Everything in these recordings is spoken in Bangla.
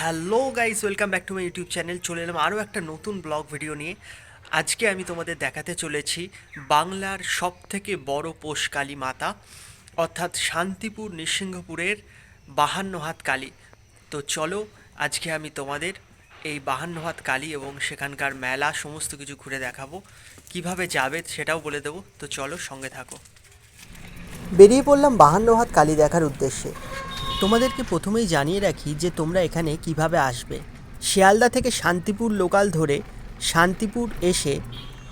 Hello guys, welcome back to my YouTube channel. চলে এলাম আরও একটা নতুন ব্লগ ভিডিও নিয়ে। আজকে আমি তোমাদের দেখাতে চলেছি বাংলার সব থেকে বড় পোষ কালী মাতা, অর্থাৎ শান্তিপুর নৃসিংহপুরের বাহান্ন হাত কালী। তো চলো, আজকে আমি তোমাদের এই বাহান্ন হাত কালী এবং সেখানকার মেলা সমস্ত কিছু ঘুরে দেখাবো। কীভাবে যাবে সেটাও বলে দেবো। তো চলো সঙ্গে থাকো। বেরিয়ে পড়লাম বাহান্ন হাত কালী দেখার উদ্দেশ্যে। তোমাদেরকে প্রথমেই জানিয়ে রাখি যে তোমরা এখানে কীভাবে আসবে। শিয়ালদা থেকে শান্তিপুর লোকাল ধরে শান্তিপুর এসে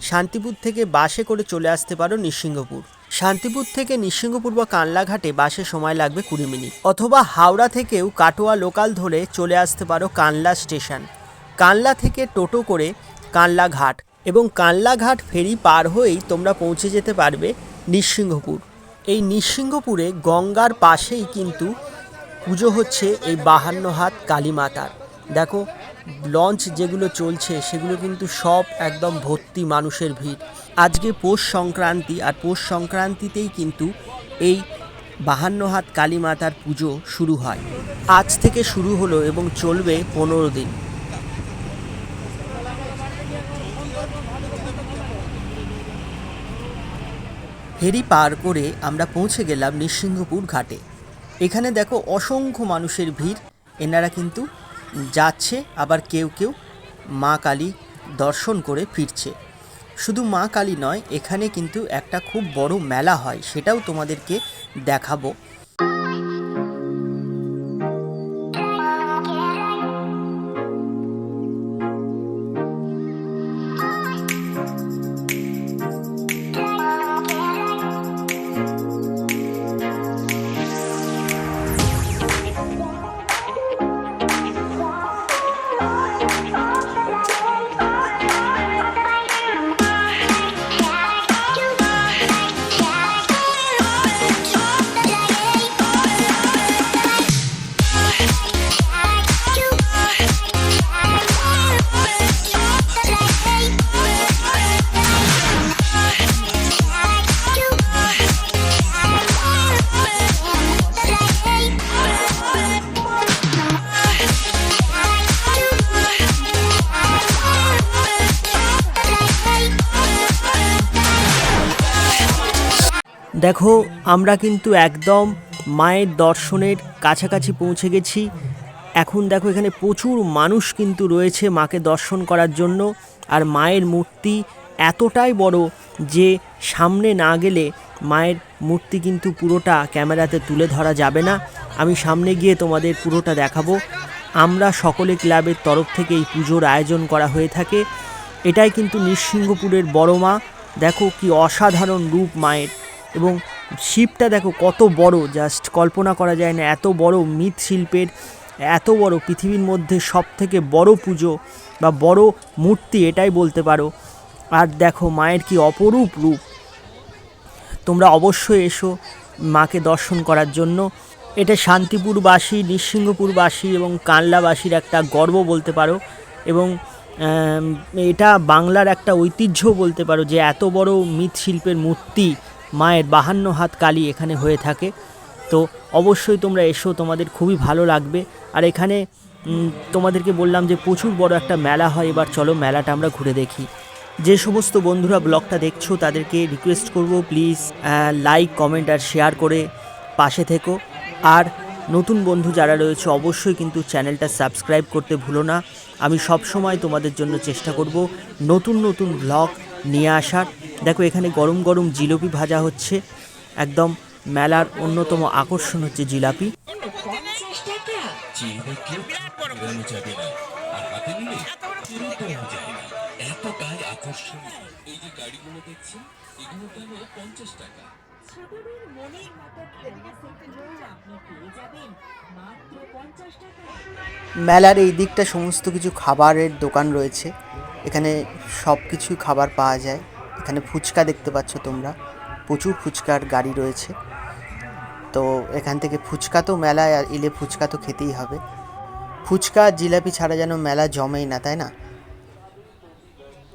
শান্তিপুর থেকে বাসে করে চলে আসতে পারো নৃসিংহপুর। শান্তিপুর থেকে নৃসিংহপুর বা কানলাঘাটে বাসে সময় লাগবে কুড়ি মিনিট। অথবা হাওড়া থেকেও কাটোয়া লোকাল ধরে চলে আসতে পারো কানলা স্টেশন। কানলা থেকে টোটো করে কানলা ঘাট এবং কানলা ঘাট ফেরি পার হয়েই তোমরা পৌঁছে যেতে পারবে নৃসিংহপুর। এই নৃসিংহপুরে গঙ্গার পাশেই কিন্তু পুজো হচ্ছে এই বাহান্ন হাত কালী মাতার। দেখো, লঞ্চ যেগুলো চলছে, সেগুলো কিন্তু সব একদম ভর্তি মানুষের ভিড়। আজকে পৌষ সংক্রান্তি, আর পৌষ সংক্রান্তিতেই কিন্তু এই বাহান্ন হাত কালী মাতার পুজো শুরু হয়। আজ থেকে শুরু হলো এবং চলবে পনেরো দিন। ফেরি পার করে আমরা পৌঁছে গেলাম নৃসিংহপুর ঘাটে। এখানে দেখো অসংখ্য মানুষের ভিড়। এনারা কিন্তু যাচ্ছে, আবার কেউ কেউ মা কালী দর্শন করে ফিরছে। শুধু মা কালী নয়, এখানে কিন্তু একটা খুব বড় মেলা হয়, সেটাও তোমাদেরকে দেখাবো। দেখো, আমরা কিন্তু একদম মায়ের দর্শনের কাছাকাছি পৌঁছে গেছি। এখন দেখো, এখানে প্রচুর মানুষ কিন্তু রয়েছে মাকে দর্শন করার জন্য। আর মায়ের মূর্তি এতটাই বড় যে সামনে না গেলে মায়ের মূর্তি কিন্তু পুরোটা ক্যামেরাতে তুলে ধরা যাবে না। আমি সামনে গিয়ে তোমাদের পুরোটা দেখাবো। আমরা সকলে ক্লাবের তরফ থেকে এই পুজোর আয়োজন করা হয়ে থাকে। এটাই কিন্তু নৃসিংহপুরের বড় মা। দেখো কি অসাধারণ রূপ মায়ের। এবং শিবটা দেখো কত বড় জাস্ট কল্পনা করা যায় না, এত বড় মৃৎশিল্পের এত বড় পৃথিবীর মধ্যে সব থেকে বড় পুজো বা বড় মূর্তি এটাই বলতে পারো। আর দেখো মায়ের কি অপরূপ রূপ। তোমরা অবশ্যই এসো মাকে দর্শন করার জন্য। এটা শান্তিপুরবাসী, নৃসিংহপুরবাসী এবং কানলাবাসীর একটা গর্ব বলতে পারো এবং এটা বাংলার একটা ঐতিহ্য বলতে পারো যে এত বড় মৃৎশিল্পের মূর্তি মায়ের বাহান্ন হাত কালী এখানে হয়ে থাকে। তো অবশ্যই তোমরা এসো, তোমাদের খুবই ভালো লাগবে। আর এখানে তোমাদেরকে বললাম যে প্রচুর বড় একটা মেলা হয়। এবার চলো মেলাটা আমরা ঘুরে দেখি। যে সমস্ত বন্ধুরা ব্লগটা দেখছ, তাদেরকে রিকোয়েস্ট করব প্লিজ লাইক কমেন্ট আর শেয়ার করে পাশে থেকো। আর নতুন বন্ধু যারা রয়েছে, অবশ্যই কিন্তু চ্যানেলটা সাবস্ক্রাইব করতে ভুলো না। আমি সব সময় তোমাদের জন্য চেষ্টা করব নতুন নতুন ব্লগ নিয়ে আসার। দেখো, এখানে গরম গরম জিলিপি ভাজা হচ্ছে। একদম মেলার অন্যতম আকর্ষণ হচ্ছে জিলাপি। মেলার এই দিকটা সমস্ত কিছু খাবারের দোকান রয়েছে। এখানে সব কিছু খাবার পাওয়া যায়। এখানে ফুচকা দেখতে পাচ্ছ তোমরা। প্রচুর ফুচকার গাড়ি রয়েছে। তো এখান থেকে ফুচকা তো মেলায় আর এলে ফুচকা তো খেতেই হবে। ফুচকা, জিলাপি ছাড়া যেন মেলা জমেই না, তাই না?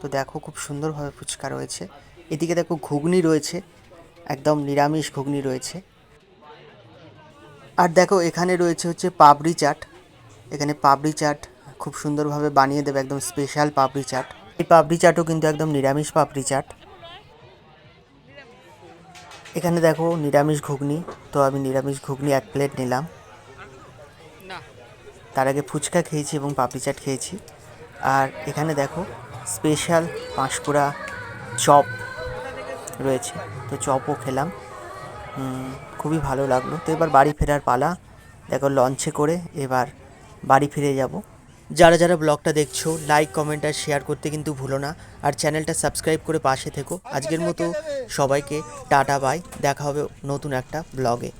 তো দেখো খুব সুন্দরভাবে ফুচকা রয়েছে। এদিকে দেখো ঘুগনি রয়েছে। একদম নিরামিষ ঘুগনি রয়েছে। আর দেখো এখানে রয়েছে হচ্ছে পাবড়ি চাট। এখানে পাপড়ি চাট খুব সুন্দরভাবে বানিয়ে দেবে একদম স্পেশাল পাপড়ি চাট। এই পাপড়ি চাটও কিন্তু একদম নিরামিষ পাপড়ি চাট। এখানে দেখো নিরামিষ ঘুগনি তো আমি নিরামিষ ঘুগনি এক প্লেট নিলাম। তার আগে ফুচকা খেয়েছি এবং পাপড়ি চাট খেয়েছি। আর এখানে দেখো স্পেশাল পাঁশকুড়া চপ রয়েছে তো চপও খেলাম। খুবই ভালো লাগল। তো এবার বাড়ি ফেরার পালা। দেখো লঞ্চে করে এবার বাড়ি ফিরে যাব। যারা যারা ব্লগটা দেখছ লাইক কমেন্ট আর শেয়ার করতে কিন্তু ভুলো না। আর চ্যানেলটা সাবস্ক্রাইব করে পাশে থেকো। আজকের মতো সবাইকে টাটা বাই দেখা হবে নতুন একটা ব্লগে।